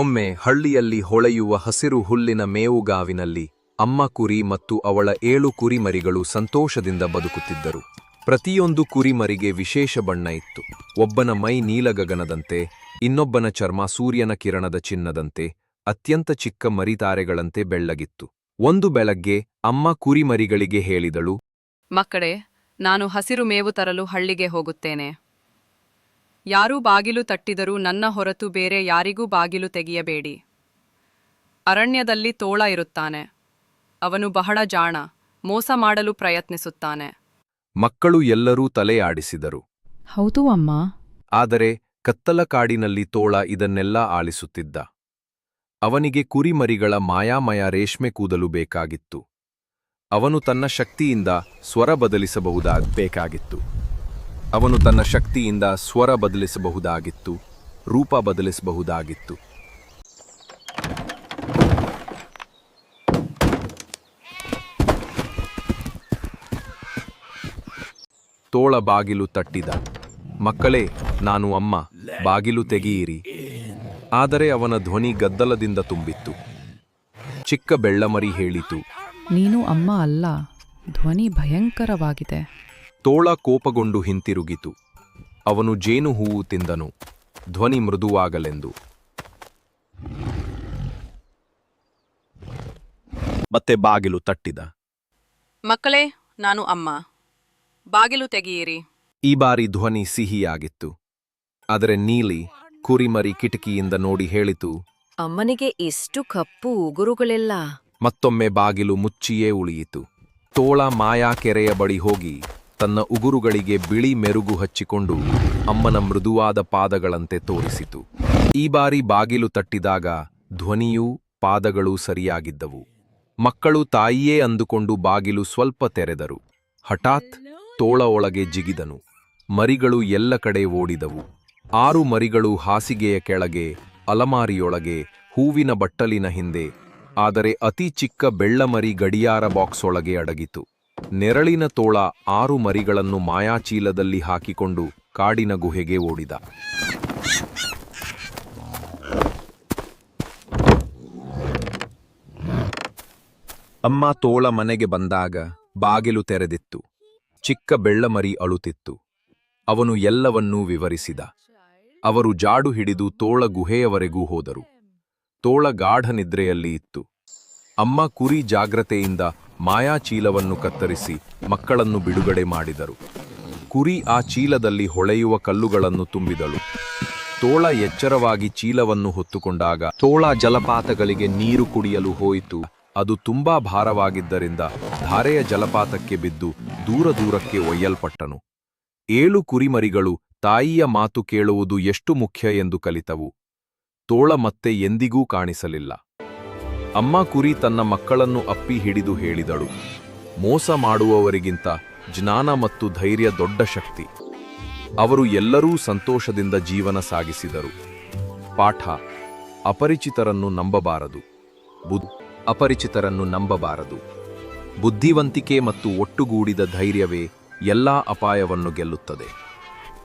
ಒಮ್ಮೆ ಹಳ್ಳಿಯಲ್ಲಿ ಹೊಳೆಯುವ ಹಸಿರು ಹುಲ್ಲಿನ ಮೇವುಗಾವಿನಲ್ಲಿ ಅಮ್ಮ ಕುರಿ ಮತ್ತು ಅವಳ ಏಳು ಕುರಿಮರಿಗಳು ಸಂತೋಷದಿಂದ ಬದುಕುತ್ತಿದ್ದರು. ಪ್ರತಿಯೊಂದು ಕುರಿಮರಿಗೆ ವಿಶೇಷ ಬಣ್ಣ ಇತ್ತು. ಒಬ್ಬನ ಮೈ ನೀಲಗಗನದಂತೆ, ಇನ್ನೊಬ್ಬನ ಚರ್ಮ ಸೂರ್ಯನ ಕಿರಣದ ಚಿನ್ನದಂತೆ, ಅತ್ಯಂತ ಚಿಕ್ಕ ಮರಿತಾರೆಗಳಂತೆ ಬೆಳ್ಳಗಿತ್ತು. ಒಂದು ಬೆಳಗ್ಗೆ ಅಮ್ಮ ಕುರಿಮರಿಗಳಿಗೆ ಹೇಳಿದಳು, ಮಕ್ಕಳೇ, ನಾನು ಹಸಿರು ಮೇವು ತರಲು ಹಳ್ಳಿಗೆ ಹೋಗುತ್ತೇನೆ. ಯಾರೂ ಬಾಗಿಲು ತಟ್ಟಿದರೂ ನನ್ನ ಹೊರತು ಬೇರೆ ಯಾರಿಗೂ ಬಾಗಿಲು ತೆಗೆಯಬೇಡಿ. ಅರಣ್ಯದಲ್ಲಿ ತೋಳ ಇರುತ್ತಾನೆ. ಅವನು ಬಹಳ ಜಾಣ ಮೋಸ ಮಾಡಲು ಪ್ರಯತ್ನಿಸುತ್ತಾನೆ. ಮಕ್ಕಳು ಎಲ್ಲರೂ ತಲೆಯಾಡಿಸಿದರು. ಹೌದು ಅಮ್ಮ. ಆದರೆ ಕತ್ತಲ ಕಾಡಿನಲ್ಲಿ ತೋಳ ಇದನ್ನೆಲ್ಲ ಆಲಿಸುತ್ತಿದ್ದ ಅವನಿಗೆ ಕುರಿಮರಿಗಳ ಮಾಯಾಮಯ ರೇಷ್ಮೆ ಕೂದಲು ಬೇಕಾಗಿತ್ತು. ಅವನು ತನ್ನ ಶಕ್ತಿಯಿಂದ ಸ್ವರ ಬದಲಿಸಬಹುದಾಗಬೇಕಾಗಿತ್ತು. ಅವನು ತನ್ನ ಶಕ್ತಿಯಿಂದ ಸ್ವರ ಬದಲಿಸಬಹುದಾಗಿತ್ತು, ರೂಪ ಬದಲಿಸಬಹುದಾಗಿತ್ತು. ತೋಳ ಬಾಗಿಲು ತಟ್ಟಿದ. ಮಕ್ಕಳೇ, ನಾನು ಅಮ್ಮ, ಬಾಗಿಲು ತೆಗೆಯಿರಿ. ಆದರೆ ಅವನ ಧ್ವನಿ ಗದ್ದಲದಿಂದ ತುಂಬಿತ್ತು. ಚಿಕ್ಕ ಬೆಳ್ಳಮರಿ ಹೇಳಿತು, ನೀನು ಅಮ್ಮ ಅಲ್ಲ, ಧ್ವನಿ ಭಯಂಕರವಾಗಿದೆ. ತೋಳ ಕೋಪಗೊಂಡು ಹಿಂತಿರುಗಿತು. ಅವನು ಜೇನು ಹೂವು ತಿಂದನು. ಧ್ವನಿ ಮೃದುವಾಗಲೆಂದು. ಮತ್ತೆ ಬಾಗಿಲು ತಟ್ಟಿದ. ಮಕ್ಕಳೇ ನಾನು ಅಮ್ಮ. ಬಾಗಿಲು ತೆಗೆಯಿರಿ. ಈ ಬಾರಿ ಧ್ವನಿ ಸಿಹಿಯಾಗಿತ್ತು. ಆದರೆ ನೀಲಿ ಕುರಿಮರಿ ಕಿಟಕಿಯಿಂದ ನೋಡಿ ಹೇಳಿತು ಅಮ್ಮನಿಗೆ ಎಷ್ಟು ಕಪ್ಪು ಉಗುರುಗಳೆಲ್ಲ. ಮತ್ತೊಮ್ಮೆ ಬಾಗಿಲು ಮುಚ್ಚಿಯೇ ಉಳಿಯಿತು. ತೋಳ ಮಾಯಾ ಕೆರೆಯ ಬಳಿ ಹೋಗಿ ತನ್ನ ಉಗುರುಗಳಿಗೆ ಬಿಳಿ ಮೆರುಗು ಹಚ್ಚಿಕೊಂಡು ಅಮ್ಮನ ಮೃದುವಾದ ಪಾದಗಳಂತೆ ತೋರಿಸಿತು. ಈ ಬಾರಿ ಬಾಗಿಲು ತಟ್ಟಿದಾಗ ಧ್ವನಿಯೂ ಪಾದಗಳೂ ಸರಿಯಾಗಿದ್ದವು. ಮಕ್ಕಳು ತಾಯಿಯೇ ಅಂದುಕೊಂಡು ಬಾಗಿಲು ಸ್ವಲ್ಪ ತೆರೆದರು. ಹಠಾತ್ ತೋಳ ಒಳಗೆ ಜಿಗಿದನು. ಮರಿಗಳು ಎಲ್ಲ ಕಡೆ ಓಡಿದವು. ಆರು ಮರಿಗಳು ಹಾಸಿಗೆಯ ಕೆಳಗೆ, ಅಲಮಾರಿಯೊಳಗೆ, ಹೂವಿನ ಬಟ್ಟಲಿನ ಹಿಂದೆ, ಆದರೆ ಅತಿ ಚಿಕ್ಕ ಬೆಳ್ಳಮರಿ ಗಡಿಯಾರ ಬಾಕ್ಸ್ ಒಳಗೆ ಅಡಗಿತು. ನೆರಳಿನ ತೋಳ ಆರು ಮರಿಗಳನ್ನು ಮಾಯಾಚೀಲದಲ್ಲಿ ಹಾಕಿಕೊಂಡು ಕಾಡಿನ ಗುಹೆಗೆ ಓಡಿದ. ಅಮ್ಮ ತೋಳ ಮನೆಗೆ ಬಂದಾಗ ಬಾಗಿಲು ತೆರೆದಿತ್ತು. ಚಿಕ್ಕ ಬೆಳ್ಳಮರಿ ಅಳುತ್ತಿತ್ತು. ಅವನು ಎಲ್ಲವನ್ನೂ ವಿವರಿಸಿದ. ಅವರು ಜಾಡು ಹಿಡಿದು ತೋಳ ಗುಹೆಯವರೆಗೂ ಹೋದರು. ತೋಳ ಗಾಢ ನಿದ್ರೆಯಲ್ಲಿ ಇತ್ತು. ಅಮ್ಮ ಕುರಿ ಜಾಗ್ರತೆಯಿಂದ ಮಾಯಾಚೀಲವನ್ನು ಕತ್ತರಿಸಿ ಮಕ್ಕಳನ್ನು ಬಿಡುಗಡೆ ಮಾಡಿದರು. ಕುರಿ ಆ ಚೀಲದಲ್ಲಿ ಹೊಳೆಯುವ ಕಲ್ಲುಗಳನ್ನು ತುಂಬಿದಳು. ತೋಳ ಎಚ್ಚರವಾಗಿ ಚೀಲವನ್ನು ಹೊತ್ತುಕೊಂಡಾಗ ತೋಳ ಜಲಪಾತಗಳಿಗೆ ನೀರು ಕುಡಿಯಲು ಹೋಯಿತು. ಅದು ತುಂಬಾ ಭಾರವಾಗಿದ್ದರಿಂದ ಧಾರೆಯ ಜಲಪಾತಕ್ಕೆ ಬಿದ್ದು ದೂರ ದೂರಕ್ಕೆ ಒಯ್ಯಲ್ಪಟ್ಟನು. ಏಳು ಕುರಿಮರಿಗಳು ತಾಯಿಯ ಮಾತು ಕೇಳುವುದು ಎಷ್ಟು ಮುಖ್ಯ ಎಂದು ಕಲಿತವು. ತೋಳ ಮತ್ತೆ ಎಂದಿಗೂ ಕಾಣಿಸಲಿಲ್ಲ. ಅಮ್ಮ ಕುರಿ ತನ್ನ ಮಕ್ಕಳನ್ನು ಅಪ್ಪಿ ಹಿಡಿದು ಹೇಳಿದಳು. ಮೋಸ ಮಾಡುವವರಿಗಿಂತ ಜ್ಞಾನ ಮತ್ತು ಧೈರ್ಯ ದೊಡ್ಡ ಶಕ್ತಿ. ಅವರು ಎಲ್ಲರೂ ಸಂತೋಷದಿಂದ ಜೀವನ ಸಾಗಿಸಿದರು. ಪಾಠ, ಅಪರಿಚಿತರನ್ನು ನಂಬಬಾರದು. ಬುದ್, ಅಪರಿಚಿತರನ್ನು ನಂಬಬಾರದು. ಬುದ್ಧಿವಂತಿಕೆ ಮತ್ತು ಒಟ್ಟುಗೂಡಿದ ಧೈರ್ಯವೇ ಎಲ್ಲಾ ಅಪಾಯವನ್ನು ಗೆಲ್ಲುತ್ತದೆ.